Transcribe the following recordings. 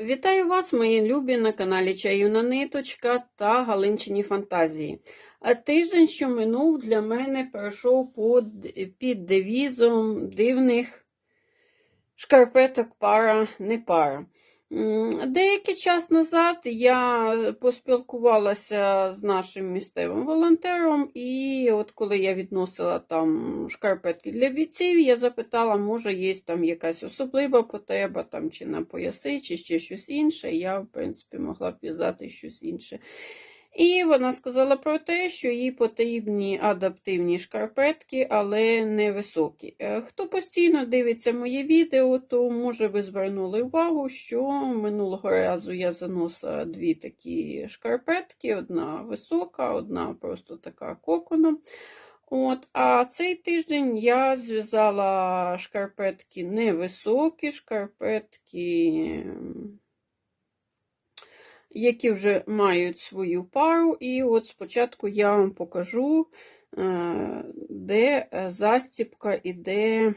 Вітаю вас, мої любі, на каналі Чаюна Ниточка та Галинчині Фантазії. А тиждень, що минув, для мене пройшов під девізом дивних шкарпеток пара не пара. Деякий час назад я поспілкувалася з нашим місцевим волонтером, і от коли я відносила там шкарпетки для бійців, я запитала, може, є там якась особлива потреба, там, чи на пояси, чи ще щось інше. Я, в принципі, могла б в'язати щось інше. І вона сказала про те, що їй потрібні адаптивні шкарпетки, але не високі. Е, Хто постійно дивиться моє відео, то може ви звернули увагу, що минулого разу я заносила дві такі шкарпетки: одна висока, одна просто така коконом. От, а цей тиждень я зв'язала шкарпетки невисокі, шкарпетки які вже мають свою пару. І от спочатку я вам покажу, е, де е, застіпка іде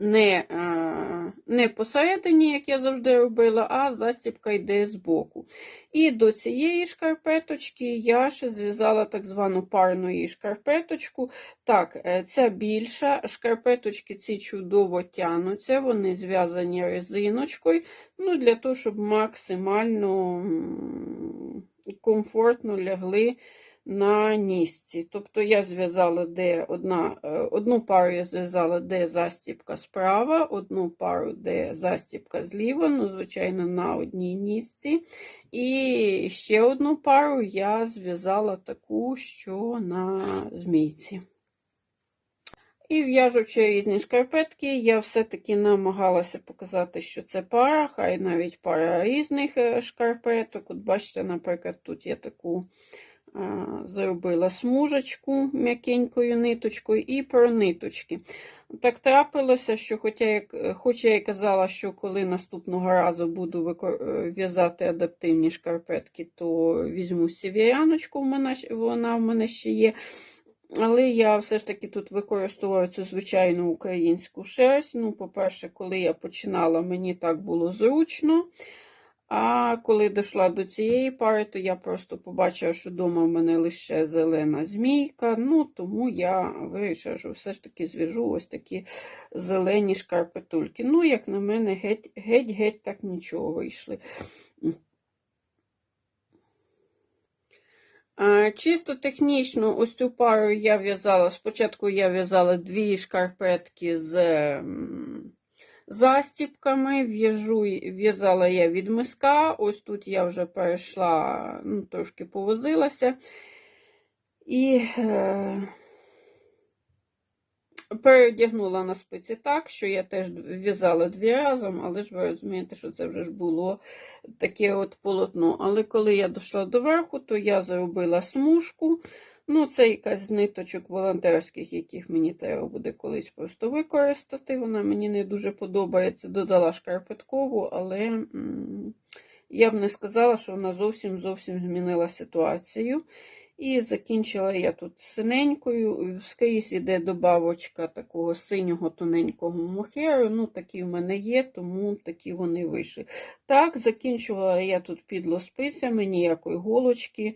не, е, не посередині, як я завжди робила, а застіпка йде збоку. І до цієї шкарпеточки я ще зв'язала так звану парну шкарпеточку. Так, е, ця більша, шкарпеточки ці чудово тянуться, вони зв'язані резиночкою, ну, для того, щоб максимально комфортно лягли на нісці. Тобто я зв'язала де одна, е, одну пару я зв'язала, де застіпка справа, одну пару, де застіпка зліва, ну, звичайно, на одній нісці. І ще одну пару я зв'язала таку, що на змійці. І в'яжучи різні шкарпетки, я все-таки намагалася показати, що це пара, хай навіть пара різних е, шкарпеток. От бачите, наприклад, тут я таку зробила смужечку м'якенькою ниточкою і про ниточки. Так трапилося, що хоча хоч я і казала, що коли наступного разу буду е, в'язати адаптивні шкарпетки, то візьму щ- вона в мене ще є. Але я все ж таки тут використовую цю звичайну українську шерсть. Ну, по-перше, коли я починала, мені так було зручно. А коли дійшла до цієї пари, то я просто побачила, що вдома в мене лише зелена змійка. Ну, тому я вирішила, що все ж таки зв'яжу ось такі зелені шкарпетульки. Ну, як на мене, геть, геть, геть так нічого вийшли. Чисто технічно, ось цю пару я в'язала. Спочатку я в'язала дві шкарпетки з застіпками. В'яжу, в'язала я від миска. Ось тут я вже перейшла, ну, трошки повозилася. І е, передягнула на спиці так, що я теж в'язала дві разом, але ж ви розумієте, що це вже ж було таке от полотно. Але коли я дійшла до верху, то я зробила смужку. Ну, це якась з ниточок волонтерських, яких мені треба буде колись просто використати. Вона мені не дуже подобається. Додала шкарпеткову, але я б не сказала, що вона зовсім зовсім змінила ситуацію. І закінчила я тут синенькою. Скрізь іде добавочка такого синього тоненького мохеру. Ну, такі в мене є, тому такі вони вийшли. Так, закінчувала я тут підло спицями, ніякої голочки.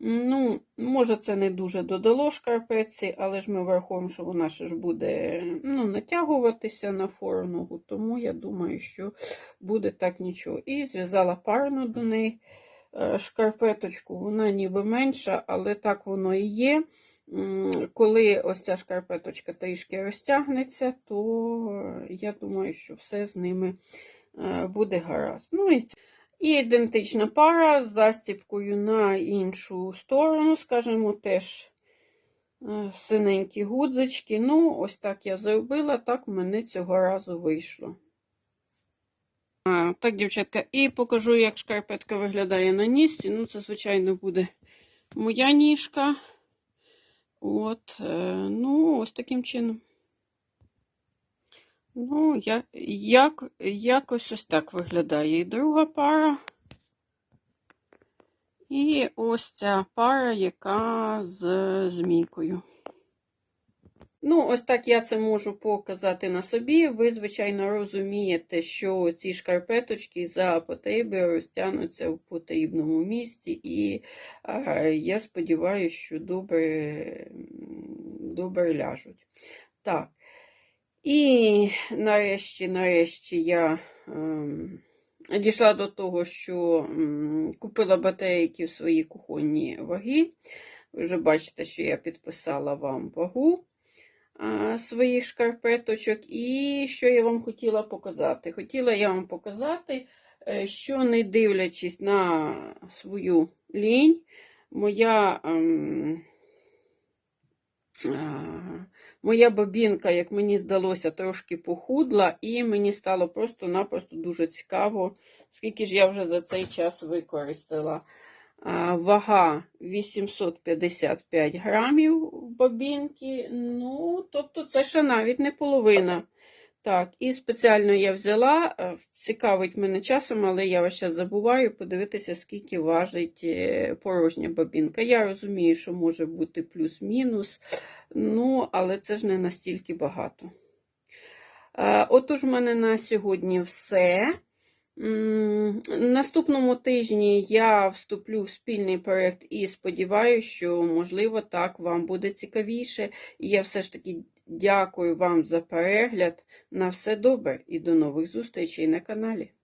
Ну, може, це не дуже додало шкарпеці, але ж ми враховуємо, що вона ще ж буде ну, натягуватися на форногу, тому я думаю, що буде так нічого. І зв'язала парну до неї е, шкарпеточку, вона ніби менша, але так воно і є. Коли ось ця шкарпеточка трішки розтягнеться, то я думаю, що все з ними е, буде гаразд. Ну і і ідентична пара з застіпкою на іншу сторону, скажімо, теж е, синенькі гудзички. Ну, ось так я зробила, так у мене цього разу вийшло. А, так, дівчатка, і покажу, як шкарпетка виглядає на нісці. Ну, це, звичайно, буде моя ніжка. От, е, ну, ось таким чином. Ну, я, як, якось ось так виглядає і друга пара. І ось ця пара, яка з змійкою. Ну, ось так я це можу показати на собі. Ви, звичайно, розумієте, що ці шкарпеточки за потреби розтягнуться в потрібному місці, і е, я сподіваюся, що добре, добре ляжуть. Так. І нарешті, нарешті я ем, дійшла до того, що м, купила батарейки в свої кухонні ваги. Ви вже бачите, що я підписала вам вагу а, своїх шкарпеточок. І що я вам хотіла показати? Хотіла я вам показати, е, що не дивлячись на свою лінь, моя. а, Моя бобінка, як мені здалося, трошки похудла, і мені стало просто-напросто дуже цікаво, скільки ж я вже за цей час використала. Вага 855 грамів бабінки. Ну, тобто, це ще навіть не половина. Так, і спеціально я взяла, е, цікавить мене часом, але я час забуваю подивитися, скільки важить е, порожня бобінка. Я розумію, що може бути плюс-мінус, ну, але це ж не настільки багато. Е, Отож, в мене на сьогодні все. Наступному тижні я вступлю в спільний проєкт і сподіваюся, що, можливо, так вам буде цікавіше. І я все ж таки дякую вам за перегляд. На все добре і до нових зустрічей на каналі.